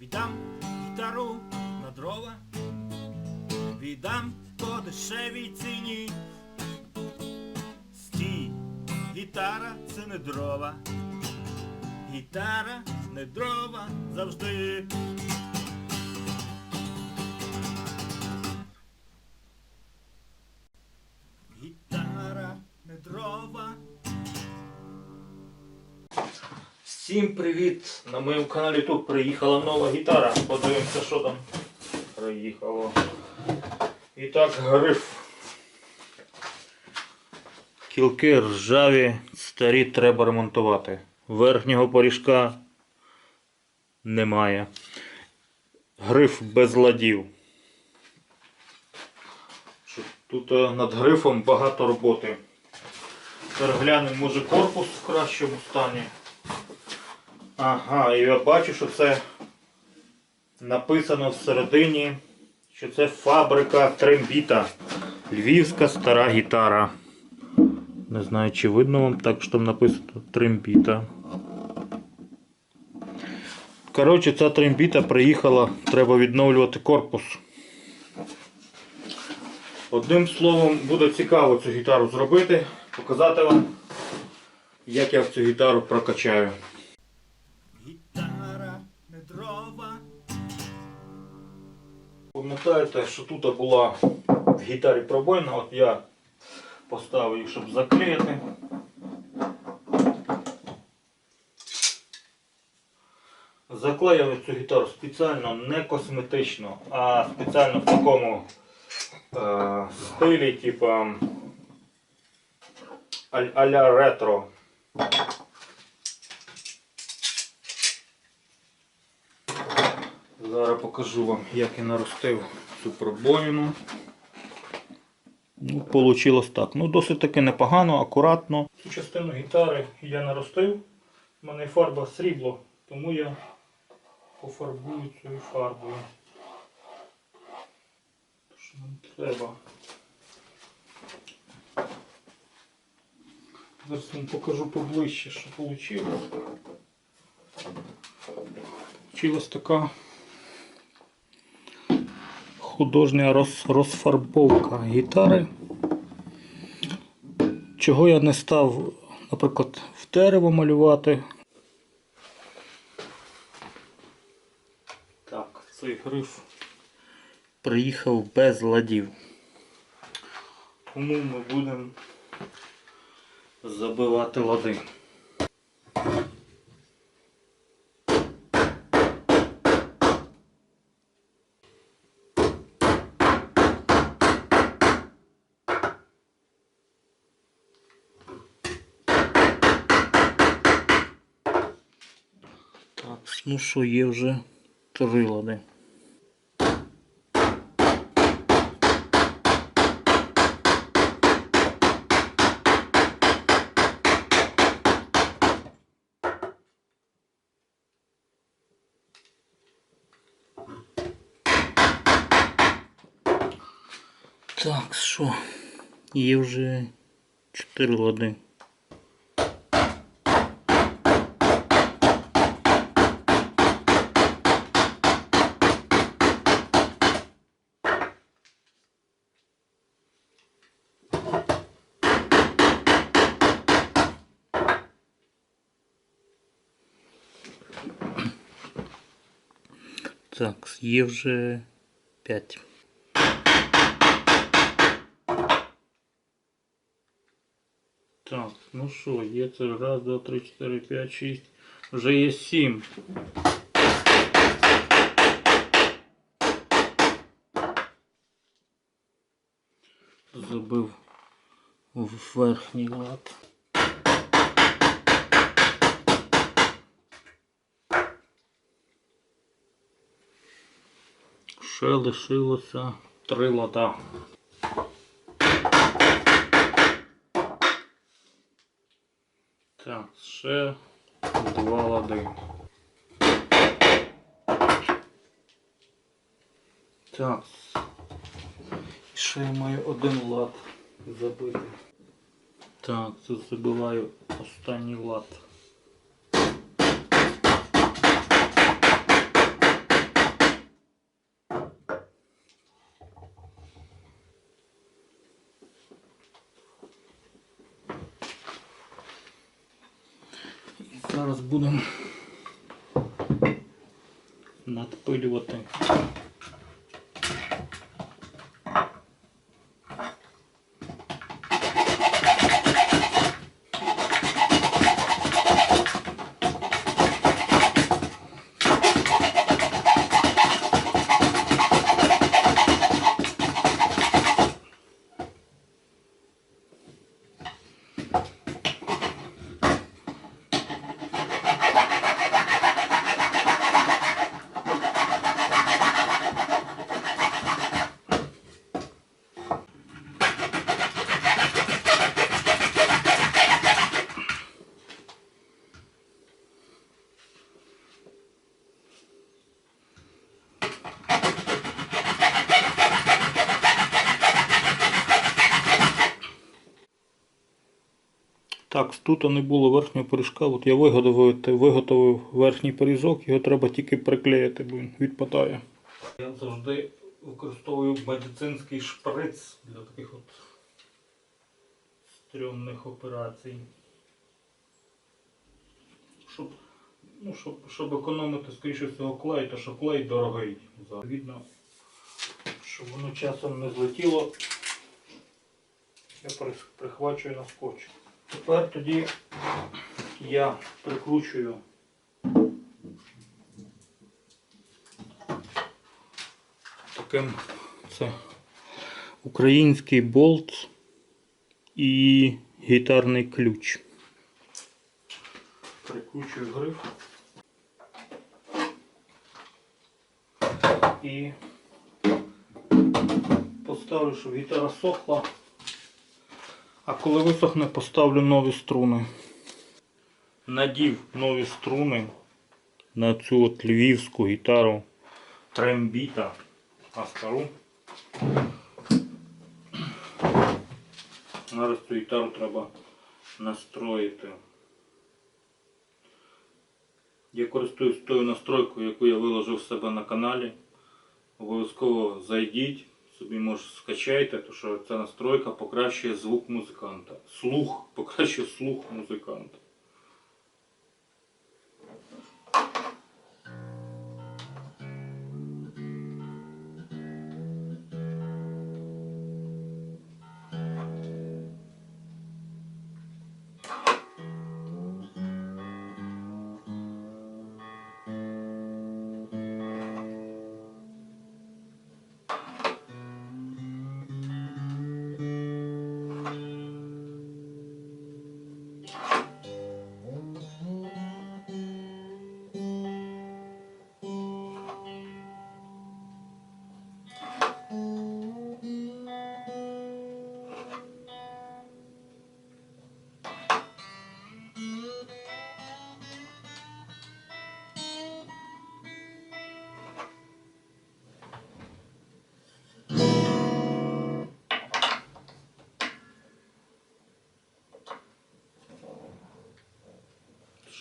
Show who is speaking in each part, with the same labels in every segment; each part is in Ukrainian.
Speaker 1: Віддам гітару на дрова, віддам по дешевій ціні. Стій, гітара це не дрова. Гітара не дрова завжди. Всім привіт! На моєму каналі тут приїхала нова гітара. Подивимося, що там приїхало. І так, гриф. Кілки ржаві, старі треба ремонтувати. Верхнього поріжка немає. Гриф без ладів. Тут е, над грифом багато роботи. Переглянемо, може корпус в кращому стані. Ага, і я бачу, що це написано всередині, що це фабрика трембіта. Львівська стара гітара. Не знаю, чи видно вам так, що там написано трембіта. Коротше, ця трембіта приїхала, треба відновлювати корпус. Одним словом, буде цікаво цю гітару зробити, показати вам, як я в цю гітару прокачаю. Пам'ятаєте, що тут була в гітарі пробойна, от я поставив їх, щоб заклеїти. Заклеїли цю гітару спеціально не косметично, а спеціально в такому е, стилі, аль- а-ля ретро. Зараз покажу вам, як я наростив цю пробоїну. Ну, Получилось так. Ну, досить таки непогано, акуратно. Цю частину гітари я наростив. У мене фарба срібло, тому я пофарбую цією фарбою. Що нам треба. Зараз вам покажу поближче, що вийшло. Получилась така художня роз, розфарбовка гітари. Чого я не став, наприклад, в дерево малювати. Так, цей гриф приїхав без ладів. Тому ми будемо забивати лади. Так, ну що, є вже три лади. Так, що? Є вже чотири лади. Так, є вже 5. Так, ну що, є це раз, два, три, чотири, п'ять, шість. Вже є сім. Забив в верхній лад. Ще лишилося три лада. Так, ще два лади. Так. Ще я маю один лад забити. Так, тут забиваю останній лад. Будемо надпилювати. Так, тут не було верхнього пиріжка. От я виготовив, виготовив верхній пиріжок, його треба тільки приклеїти, бо він відпадає. Я завжди використовую медицинський шприц для таких от стрьомних операцій. Щоб, ну, щоб, щоб економити, скоріше всього, клей, то що клей дорогий. Відповідно, щоб воно часом не злетіло, я прихвачую на скотч. Тепер тоді я прикручую таким це український болт і гітарний ключ. Прикручую гриф і поставлю, щоб гітара сохла. А коли висохне, поставлю нові струни. Надів нові струни на цю от львівську гітару трембіта, а стару. Зараз цю гітару треба настроїти. Я користуюсь тою настройкою, яку я виложив в себе на каналі. Обов'язково зайдіть, собі може скачайте, тому що ця настройка покращує звук музиканта. Слух, покращує слух музиканта.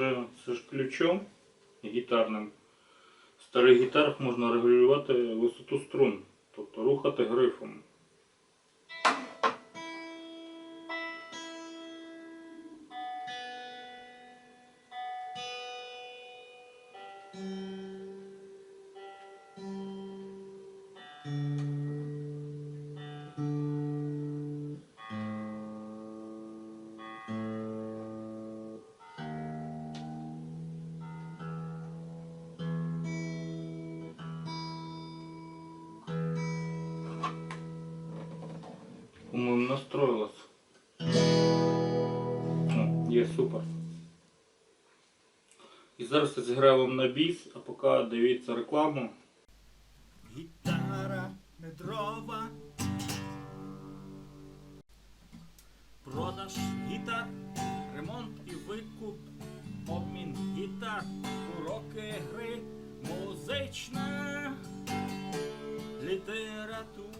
Speaker 1: Ще це ж ключом гітарним. В старих гітарах можна регулювати висоту струн, тобто рухати грифом. Є супер. І зараз я зіграю вам на біс, а поки дивіться рекламу.
Speaker 2: Гітара метрова. Продаж гітар, ремонт і викуп, обмін гітар, уроки гри, музична література.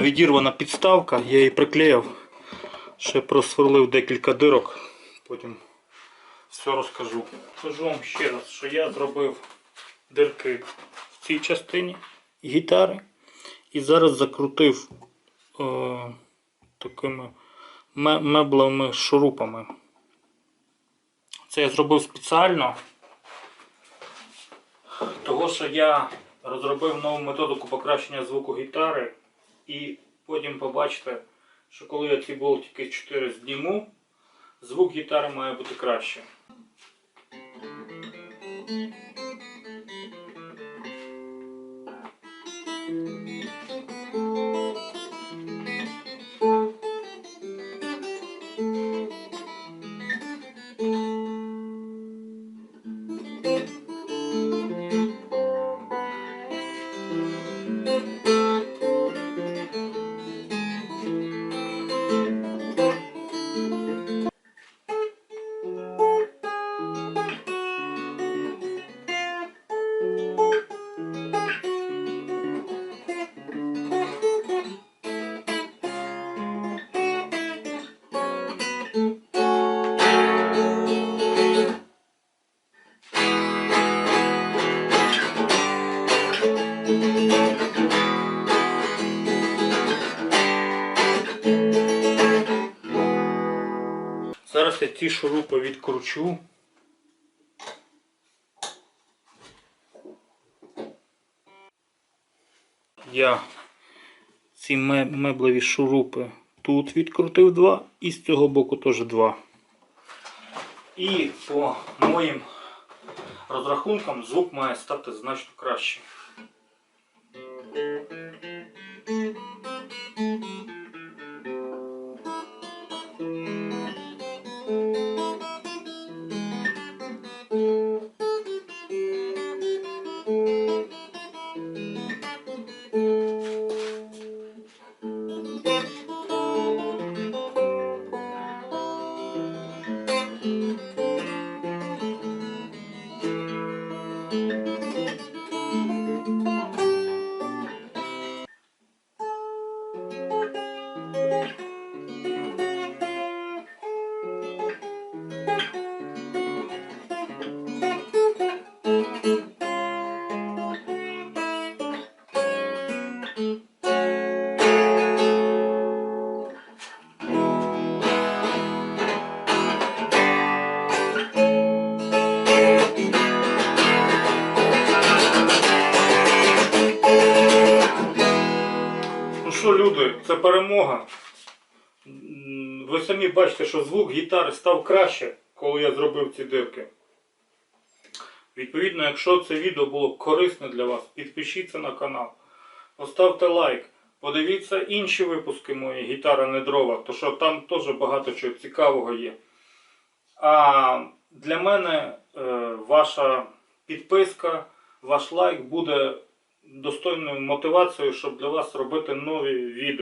Speaker 1: Відірвана підставка, я її приклеїв. Ще просверлив декілька дирок. Потім все розкажу. Скажу вам ще раз, що я зробив дирки в цій частині гітари. І зараз закрутив е, такими ме- меблевими шурупами. Це я зробив спеціально, того що я розробив нову методику покращення звуку гітари. І потім побачите, що коли я ці болтики 4 зніму, звук гітари має бути краще. Зараз я ці шурупи відкручу. Я ці ме- меблеві шурупи тут відкрутив два і з цього боку теж два. І по моїм розрахункам звук має стати значно краще. Перемога. Ви самі бачите, що звук гітари став краще, коли я зробив ці дирки. Відповідно, якщо це відео було корисне для вас, підпишіться на канал, поставте лайк, подивіться інші випуски мої гітара не дрова, то що там теж багато чого цікавого є. А для мене е, ваша підписка, ваш лайк буде достойною мотивацією, щоб для вас робити нові відео.